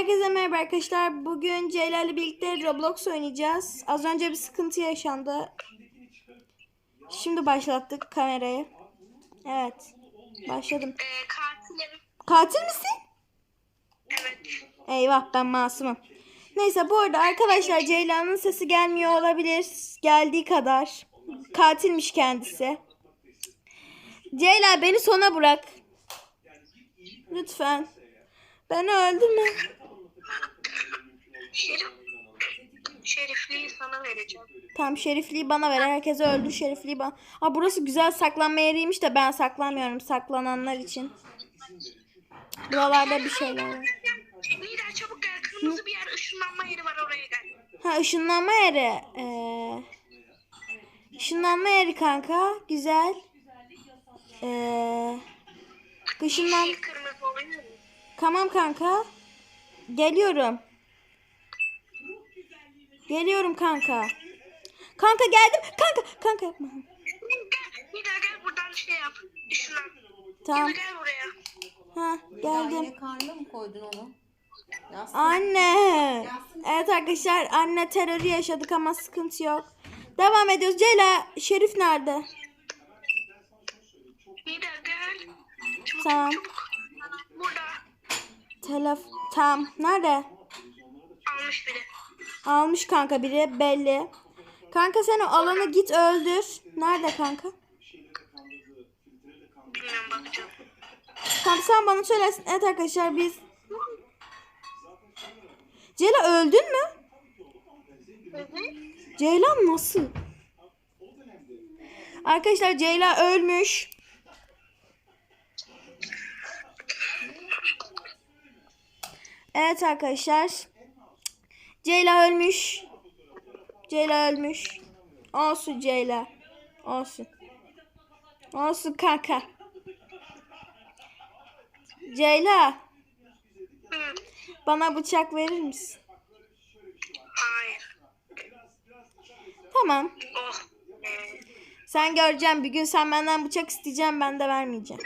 Herkese merhaba arkadaşlar. Bugün Ceyla ile birlikte Roblox oynayacağız. Az önce bir sıkıntı yaşandı. Şimdi başlattık kamerayı. Evet. Başladım. Ee, katilim. Katil misin? Evet. Eyvah ben masumum. Neyse bu arada arkadaşlar Ceyla'nın sesi gelmiyor olabilir. Geldiği kadar. Katilmiş kendisi. Ceyla beni sona bırak. Lütfen. Beni öldürme. Şerif, şerifliği sana vereceğim. Tamam şerifliği bana ver. Herkese öldür şerifliği bana. Aa burası güzel saklanma yeriymiş de ben saklanmıyorum saklananlar için. Buralarda bir şeyler var. Nida çabuk gel. Kırmızı bir yer ışınlanma yeri var oraya gel. Ha ışınlanma yeri. Ee, ışınlanma yeri kanka. Güzel. Ee, ışınlan... Tamam kanka. Geliyorum. Geliyorum kanka. Kanka geldim. Kanka. Kanka yapma. Gel. Nida gel buradan şey yap. Işınlan. Tamam. Nida gel buraya. Ha geldim. yine karnına mı koydun onu? Yastık. Anne. Evet arkadaşlar anne terörü yaşadık ama sıkıntı yok. Devam ediyoruz. Ceyla Şerif nerede? Nida gel. Çabuk Tamam. çabuk. Burada. Telef tam nerede? Almış biri. Almış kanka biri belli. Kanka sen o alanı git öldür. Nerede kanka? Bilmiyorum bakacağım. Tamam sen bana söylersin. Evet arkadaşlar biz... Ceyla öldün mü? Hı hı. Ceylan nasıl? Arkadaşlar Ceyla ölmüş. Evet arkadaşlar. Ceyla ölmüş. Ceyla ölmüş. Olsun Ceyla. Olsun. Olsun kanka. Ceyla Hı. bana bıçak verir misin? Hayır. Tamam. Oh. Sen göreceğim bir gün sen benden bıçak isteyeceğim ben de vermeyeceğim.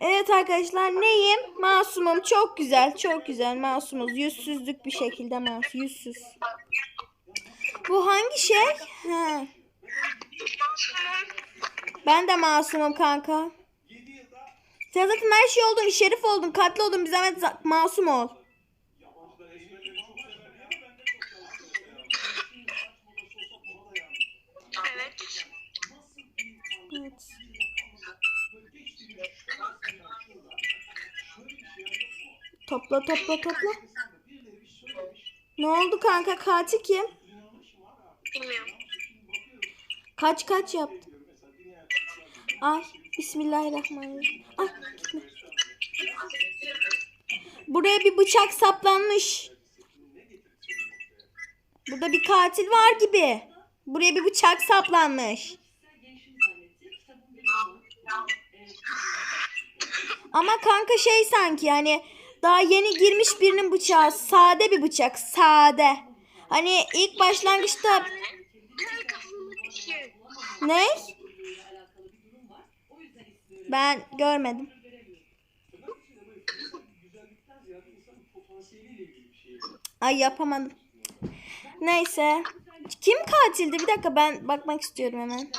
Evet arkadaşlar neyim? Masumum çok güzel çok güzel masumuz yüzsüzlük bir şekilde mas yüzsüz. Bu hangi şey? Ha. Ben de masumum kanka. Sen zaten her şey oldun, şerif oldun, katli oldun. Bir zahmet za- masum ol. evet. Evet. Topla topla topla. Ne oldu kanka? Katil kim? Bilmiyorum. Kaç kaç yaptın? Ay Bismillahirrahmanirrahim. Ay gitme. Buraya bir bıçak saplanmış. Burada bir katil var gibi. Buraya bir bıçak saplanmış. Ama kanka şey sanki hani daha yeni girmiş birinin bıçağı sade bir bıçak sade. Hani ilk başlangıçta ne? Ben görmedim. Ay yapamadım. Neyse. Kim katildi? Bir dakika ben bakmak istiyorum hemen.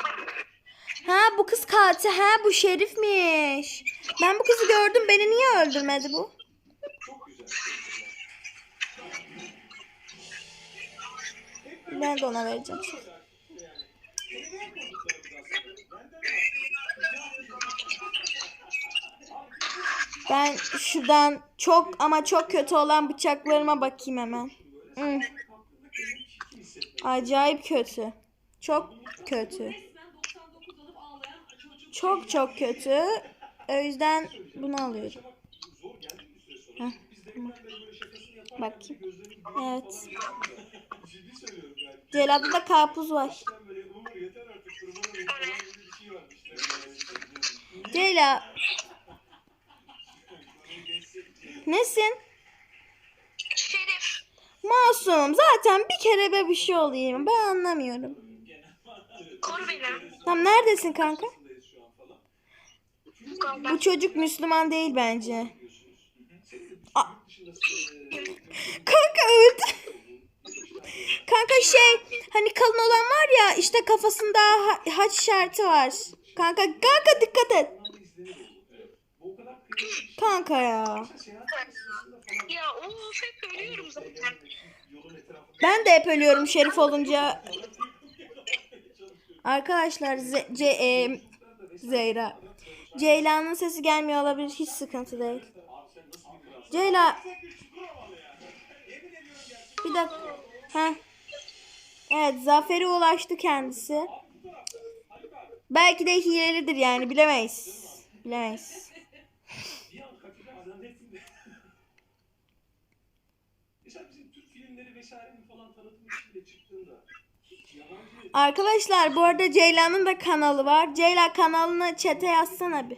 Ha bu kız katil. Ha bu şerifmiş. Ben bu kızı gördüm. Beni niye öldürmedi bu? Ben de ona vereceğim. Ben şuradan çok ama çok kötü olan bıçaklarıma bakayım hemen. Hmm. Acayip kötü. Çok kötü. Çok çok kötü. O yüzden bunu alıyorum. Heh, tamam. Bakayım. Evet. Celal'da da karpuz var. Ceyla. Nesin? Şerif. Masumum. Zaten bir kere be bir şey olayım. Ben anlamıyorum. Koru beni. Tam neredesin kanka? Bu çocuk Müslüman değil bence. A- kanka öldü. kanka şey hani kalın olan var ya işte kafasında ha- haç işareti var. Kanka kanka dikkat et. Kanka ya. Ya of hep ölüyorum zaten. Ben de hep ölüyorum şerif olunca. Arkadaşlar Ze- Ce- e, Zeyra. Ceyla'nın sesi gelmiyor olabilir. Hiç sıkıntı değil. Ceyla. Bir dakika. Heh. Evet zafere ulaştı kendisi. Belki de hilelidir yani bilemeyiz. Bilemeyiz. Arkadaşlar bu arada Ceyla'nın da kanalı var. Ceyla kanalını çete yazsana bir.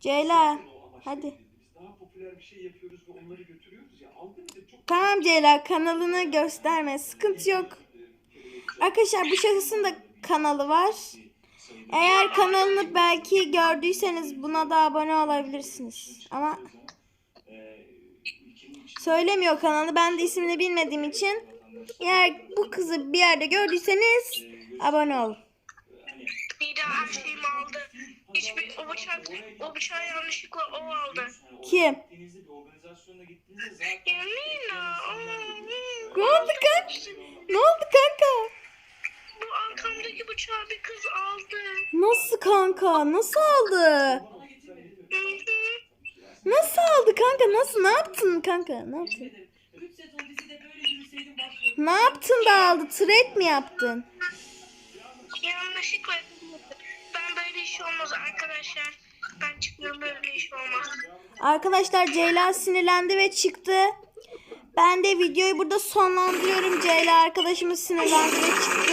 Ceyla hadi. Tamam Ceyla kanalını gösterme. Sıkıntı yok. Arkadaşlar bu şahısın da kanalı var. Eğer kanalını belki gördüyseniz buna da abone olabilirsiniz. Ama söylemiyor kanalı. Ben de ismini bilmediğim için eğer bu kızı bir yerde gördüyseniz abone olun. Daha her şeyimi aldı. Hiçbir o bıçak, o bıçağı yanlışlıkla o aldı. Kim? Nina. Ne oldu kanka? Ne oldu kanka? Bu arkamdaki bıçağı bir kız aldı. Nasıl kanka? Nasıl aldı? Nasıl aldı kanka? Nasıl? Ne yaptın kanka? Ne yaptın? Ne yaptın da aldı? Trade mi yaptın? Yanlışlıkla. Ben böyle iş olmaz arkadaşlar. Ben çıkmıyorum böyle iş olmaz. Arkadaşlar Ceyla sinirlendi ve çıktı. Ben de videoyu burada sonlandırıyorum. Ceyla arkadaşımız sinirlendi ve çıktı.